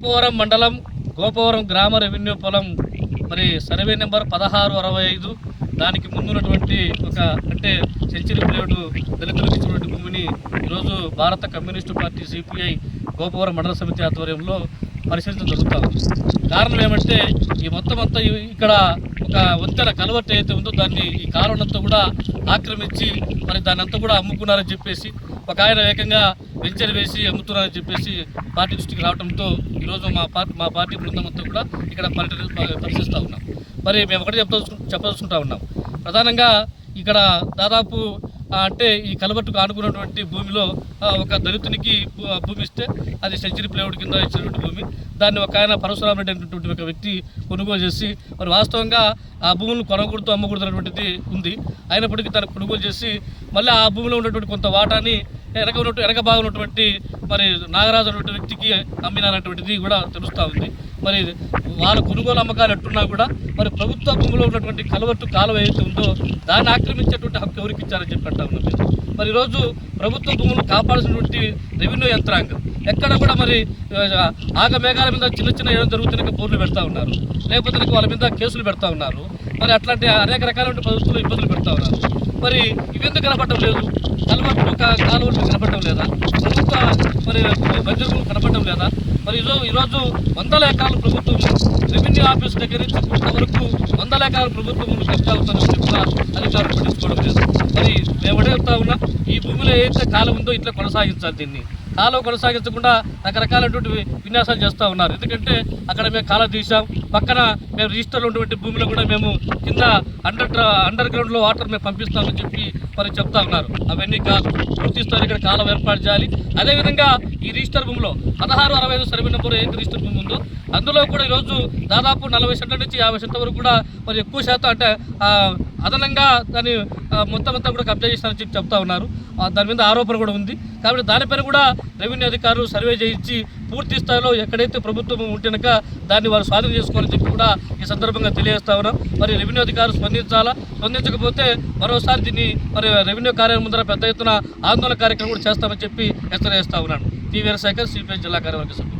గోపవరం మండలం గోపవరం గ్రామ రెవెన్యూ పొలం మరి సర్వే నెంబర్ పదహారు అరవై ఐదు. దానికి ముందున్నటువంటి ఒక అంటే సెంచరీ ప్లేడు దళితులకు ఇచ్చినటువంటి భూమిని ఈరోజు భారత కమ్యూనిస్టు పార్టీ సిపిఐ గోపవరం మండల సమితి ఆధ్వర్యంలో పరిశీలించడం జరుగుతుంది కారణం ఏమంటే ఈ మొత్తం అంతా ఇక్కడ ఒక వంతెన కలవట్టు అయితే ఉందో దాన్ని ఈ కాలువనంతా కూడా ఆక్రమించి మరి దాన్ని అంతా కూడా అమ్ముకున్నారని చెప్పేసి ఒక ఆయన ఏకంగా వెంచర్ వేసి అమ్ముతున్నారని చెప్పేసి పార్టీ దృష్టికి రావడంతో ఈరోజు మా పార్టీ మా పార్టీ బృందం అంతా కూడా ఇక్కడ పర్యటన పరిశీలిస్తూ ఉన్నాం. మరి మేము ఒకటి చెప్పదలుచు చెప్పదలుచుకుంటా ఉన్నాం. ప్రధానంగా ఇక్కడ దాదాపు అంటే ఈ కలబట్టుకు ఆనుకున్నటువంటి భూమిలో ఒక దళితునికి భూ- భూమి ఇస్తే అది సెంచరీ ప్లేవుడ్ కింద ఇచ్చినటువంటి భూమి. దాన్ని ఒక ఆయన పరశురామ రెడ్డి అనేటువంటి ఒక వ్యక్తి కొనుగోలు చేసి మరి వాస్తవంగా ఆ భూములను కొనకూడదు అమ్మకూడదు అనేటువంటిది ఉంది. అయినప్పటికీ తను కొనుగోలు చేసి మళ్ళీ ఆ భూమిలో ఉన్నటువంటి కొంత వాటాని వెనక ఉన్నట్టు వెనక భాగం ఉన్నటువంటి మరి నాగరాజు అనేటువంటి వ్యక్తికి అమ్మినారటువంటిది కూడా తెలుస్తూ ఉంది. మరి వాళ్ళ కొనుగోలు అమ్మకాలు ఎట్టున్నా కూడా మరి ప్రభుత్వ భూమిలో ఉన్నటువంటి కలవట్టు కాలువ ఏదైతే ఉందో దాన్ని ఆక్రమించేటువంటి హక్కు ఎవరికి ఇచ్చారని చెప్పి అంటా ఉన్నాం మేము. మరి ఈరోజు ప్రభుత్వ భూములు కాపాడాల్సినటువంటి రెవెన్యూ యంత్రాంగం ఎక్కడ కూడా మరి ఆగమేఘాల ఆగ మేఘాల మీద చిన్న చిన్న ఏదో జరుగుతున్న బోర్లు పెడతా ఉన్నారు. లేకపోతే వాళ్ళ మీద కేసులు పెడతా ఉన్నారు. మరి అట్లాంటి అనేక రకాలైన ప్రభుత్వాలు ఇబ్బందులు పెడతా ఉన్నారు. మరి ఇవెందుకు కనపడటం లేదు? కలవట్టు కాలువలు కనపడటం లేదా? మరి బడ్జెట్లు కనపడటం లేదా? మరి ఈరోజు ఈరోజు వందల ఎకరాల ప్రభుత్వం రెవెన్యూ ఆఫీస్ దగ్గర నుంచి పుట్ట వరకు వందల ఎకరాల ప్రభుత్వం కబ్జా అవుతుందని కూడా అధికారులు పట్టించుకోవడం లేదు. మరి మేము అడుగుతా ఉన్నా ఈ భూమిలో ఏదైతే కాలం ఉందో ఇట్లా కొనసాగించాలి దీన్ని. కాలువ కొనసాగించకుండా రకరకాలైనటువంటి విన్యాసాలు చేస్తూ ఉన్నారు. ఎందుకంటే అక్కడ మేము కాలువ తీసాం పక్కన మేము రిజిస్టర్లో ఉన్నటువంటి భూమిలో కూడా మేము కింద అండర్ అండర్ గ్రౌండ్లో వాటర్ మేము పంపిస్తామని చెప్పి మరి చెప్తా ఉన్నారు. అవన్నీ కాదు. పూర్తి ఇక్కడ కాలువ ఏర్పాటు చేయాలి. అదేవిధంగా ఈ రిజిస్టర్ భూమిలో పదహారు అరవై ఐదు సర్వే నెంబర్ ఏదైతే రిజిస్టర్ భూమి ఉందో అందులో కూడా ఈరోజు దాదాపు నలభై సెంట్ల నుంచి యాభై సెంట్ల వరకు కూడా మరి ఎక్కువ శాతం అంటే అదనంగా దాన్ని మొత్తం అంతా కూడా కబ్జా చేస్తానని చెప్పి చెప్తా ఉన్నారు. దాని మీద ఆరోపణ కూడా ఉంది. కాబట్టి దానిపైన కూడా రెవెన్యూ అధికారులు సర్వే చేయించి పూర్తి స్థాయిలో ఎక్కడైతే ప్రభుత్వం ఉంటేనక దాన్ని వారు స్వాధీనం చేసుకోవాలని చెప్పి కూడా ఈ సందర్భంగా తెలియజేస్తా ఉన్నాం. మరి రెవెన్యూ అధికారులు స్పందించాలా? స్పందించకపోతే మరోసారి దీన్ని మరి రెవెన్యూ కార్యాలయం ముందర పెద్ద ఎత్తున ఆందోళన కార్యక్రమం కూడా చేస్తామని చెప్పి హెచ్చరిస్తా ఉన్నాను. టీవీఆర్ శాఖ సిపిఐ జిల్లా కార్యవర్గ సభ్యులు.